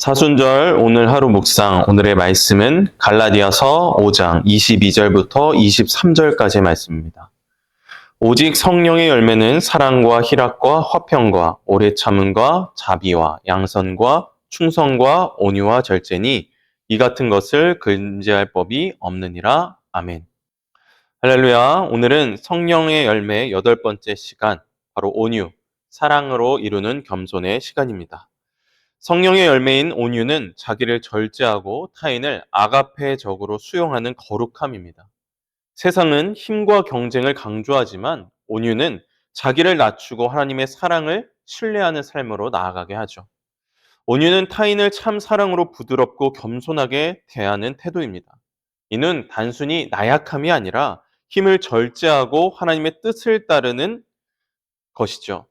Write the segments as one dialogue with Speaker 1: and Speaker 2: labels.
Speaker 1: 사순절 오늘 하루 묵상 오늘의 말씀은 갈라디아서 5장 22절부터 23절까지의 말씀입니다. 오직 성령의 열매는 사랑과 희락과 화평과 오래 참음과 자비와 양선과 충성과 온유와 절제니 이 같은 것을 근제할 법이 없느니라. 아멘. 할렐루야. 오늘은 성령의 열매 여덟 번째 시간 바로 온유, 사랑으로 이루는 겸손의 시간입니다. 성령의 열매인 온유는 자기를 절제하고 타인을 아가페적으로 수용하는 거룩함입니다. 세상은 힘과 경쟁을 강조하지만 온유는 자기를 낮추고 하나님의 사랑을 신뢰하는 삶으로 나아가게 하죠. 온유는 타인을 참 사랑으로 부드럽고 겸손하게 대하는 태도입니다. 이는 단순히 나약함이 아니라 힘을 절제하고 하나님의 뜻을 따르는 것이죠.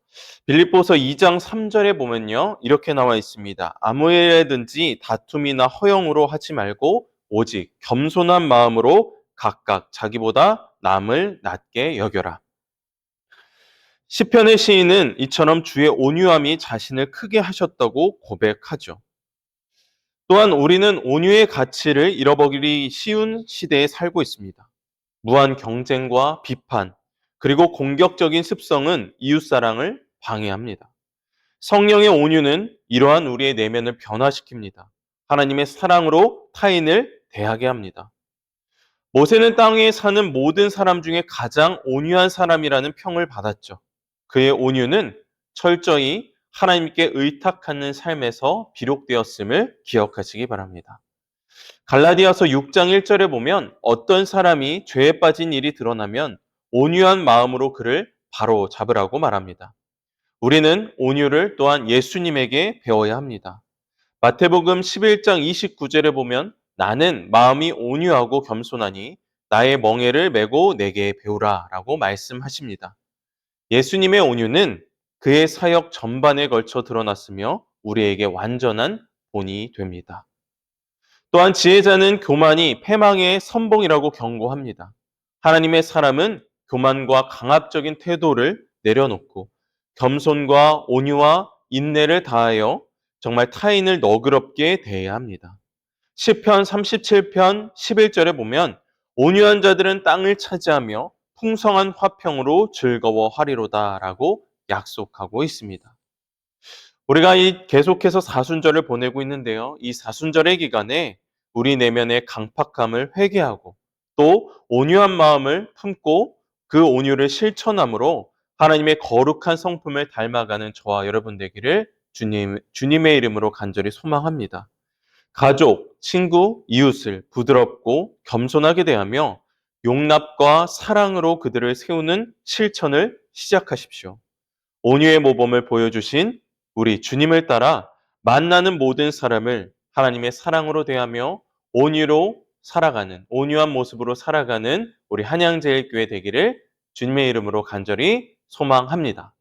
Speaker 1: 빌립보서 2장 3절에 보면요. 이렇게 나와 있습니다. 아무 일에든지 다툼이나 허영으로 하지 말고 오직 겸손한 마음으로 각각 자기보다 남을 낮게 여겨라. 시편의 시인은 이처럼 주의 온유함이 자신을 크게 하셨다고 고백하죠. 또한 우리는 온유의 가치를 잃어버리기 쉬운 시대에 살고 있습니다. 무한 경쟁과 비판, 그리고 공격적인 습성은 이웃사랑을 방해합니다. 성령의 온유는 이러한 우리의 내면을 변화시킵니다. 하나님의 사랑으로 타인을 대하게 합니다. 모세는 땅에 사는 모든 사람 중에 가장 온유한 사람이라는 평을 받았죠. 그의 온유는 철저히 하나님께 의탁하는 삶에서 비록되었음을 기억하시기 바랍니다. 갈라디아서 6장 1절에 보면 어떤 사람이 죄에 빠진 일이 드러나면 온유한 마음으로 그를 바로 잡으라고 말합니다. 우리는 온유를 또한 예수님에게 배워야 합니다. 마태복음 11장 29절에 보면 나는 마음이 온유하고 겸손하니 나의 멍에를 메고 내게 배우라 라고 말씀하십니다. 예수님의 온유는 그의 사역 전반에 걸쳐 드러났으며 우리에게 완전한 본이 됩니다. 또한 지혜자는 교만이 패망의 선봉이라고 경고합니다. 하나님의 사람은 교만과 강압적인 태도를 내려놓고 겸손과 온유와 인내를 다하여 정말 타인을 너그럽게 대해야 합니다. 시편 37편 11절에 보면 온유한 자들은 땅을 차지하며 풍성한 화평으로 즐거워하리로다 라고 약속하고 있습니다. 우리가 이 계속해서 사순절을 보내고 있는데요. 이 사순절의 기간에 우리 내면의 강팍함을 회개하고 또 온유한 마음을 품고 그 온유를 실천함으로 하나님의 거룩한 성품을 닮아가는 저와 여러분 되기를 주님, 주님의 이름으로 간절히 소망합니다. 가족, 친구, 이웃을 부드럽고 겸손하게 대하며 용납과 사랑으로 그들을 세우는 실천을 시작하십시오. 온유의 모범을 보여주신 우리 주님을 따라 만나는 모든 사람을 하나님의 사랑으로 대하며 온유로 살아가는 온유한 모습으로 살아가는 우리 한양제일교회 되기를 주님의 이름으로 간절히 소망합니다.